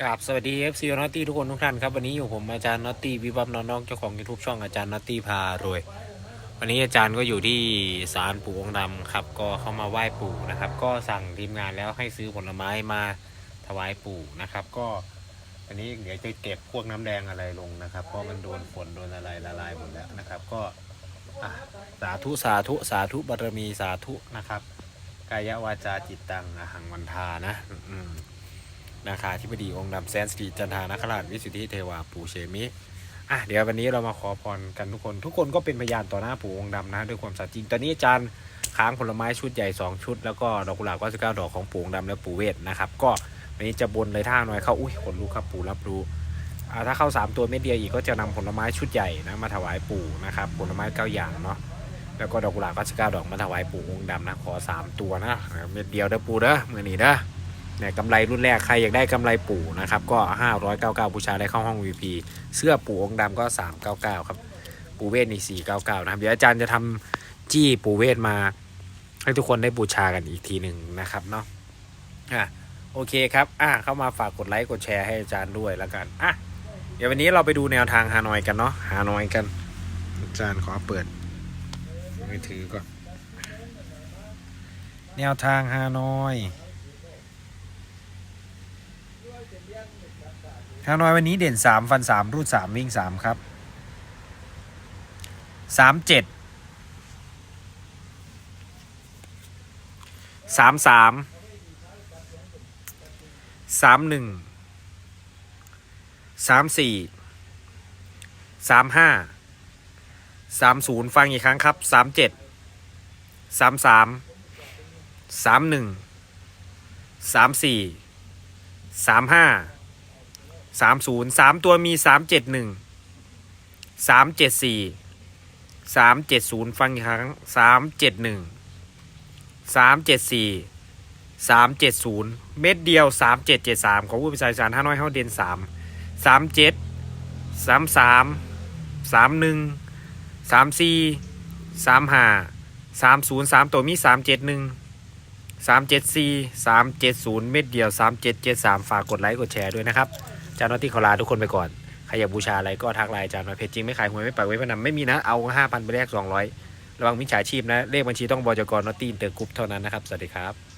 กราบสวัสดี FC นอตตี้ทุกคนทุกท่านครับวันนี้อยู่ผมอาจารย์นอตตี้วิบับนอน้องเจ้าของยูทูบช่องอาจารย์นอตตี้พารวย วันนี้อาจารย์ก็อยู่ที่ศาลปู่องค์ดำครับ ก็เข้ามาไหว้ปู่นะครับ ก็สั่งทีมงานแล้วให้ซื้อผลไม้มาถวายปู่นะครับ ก็วันนี้เดี๋ยวจะเก็บพวกน้ำแดงอะไรลงนะครับ เพราะมันโดนฝนโดนอะไรละลายหมดแล้วนะครับ ก็สาธุสาธุสาธุบารมีสาธุนะครับกายวาจาจิตตังอหังวันทานะอืม นาคาธิบดีองค์ดำแสนสตรีจันทานาคราชวิสุทธิเทวาปูเชมิอะเดี๋ยววันนี้เรามาขอพรกันทุกคน ทุกคนก็เป็นพยานต่อหน้าปู่องค์ดำนะด้วยความสัตย์จริง ตอนนี้อาจารย์ค้างผลไม้ชุดใหญ่ 2 ชุด แล้วก็ดอกกุหลาบ99ดอกของปู่องค์ดำและปู่เวทนะครับ ก็วันนี้จะบนเลยท่าหน่อยเข้าอุ้ยขนลุกครับปู่รับรู้อ่าถ้าเข้า 3 ตัวเม็ดเดียวอีกก็จะนำผลไม้ชุดใหญ่นะมาถวายปู่นะครับผลไม้เก้าอย่างเนาะแล้วก็ดอกกุหลาบ99ดอกมาถวายปู่องค์ดำนะขอสามตัวนะเม็ดเดียวเด้อปู่เด้อมือนี้เด้อ เนี่ยกำไรรุ่นแรกใครอยากได้กำไรปู่นะครับก็ 599บูชาได้เข้าห้อง VP เสื้อปู่องค์ดำก็ 399 ครับ ปู่เวทนี่ 499 นะครับ เดี๋ยวอาจารย์จะทำจี้ปู่เวทมา ให้ทุกคนได้บูชากันอีกทีหนึ่งนะครับเนาะอะโอเคครับอะเข้ามาฝากกดไลค์กดแชร์ให้อาจารย์ด้วยแล้วกันอะเดี๋ยววันนี้เราไปดูแนวทางฮานอยกันเนาะฮานอยกัน อาจารย์ขอเปิดมือถือก่อนแนวทางฮานอย ทางน้อยวันนี้เด่นสามฟันสามรูดสามวิ่งสามครับสามเจ็ดสามสามสามหนึ่งสามสี่สามห้าสามศูนย์ฟังอีกครั้งครับสามเจ็ดสามสามสามหนึ่งสามสี่สามห้า สามศูนย์สามตัวมีสามเจ็ดหนึ่งสามเจ็ดสี่สามเจ็ดศูนย์ฟังอีกครั้งสามเจ็ดหนึ่งสามเจ็ดสี่สามเจ็ดศูนย์เม็ดเดียวสามเจ็ดเจ็ดสามของผู้พิจารณาห้าน้อยเฮาเด่นสามสามเจ็ดสามสามสามหนึ่งสามสี่สามห้าสามศูนย์สามตัวมีสามเจ็ดหนึ่งสามเจ็ดสี่สามเจ็ดศูนย์เม็ดเดียวสามเจ็ดเจ็ดสามฝากกดไลค์กดแชร์ด้วยนะครับ จารย์นอตตี้ขอลาทุกคนไปก่อน ใครอยากบูชาอะไรก็ทักไลน์จานมาเพจจริงไม่ขายหวยไม่ปล่อยไว้พนันไม่มีนะ เอาห้าพันไปแลกสองร้อยระวังมิจฉาชีพนะ เลขบัญชีต้องบจกรนอตตี้เตอร์กรุ๊ปเท่านั้นนะครับ สวัสดีครับ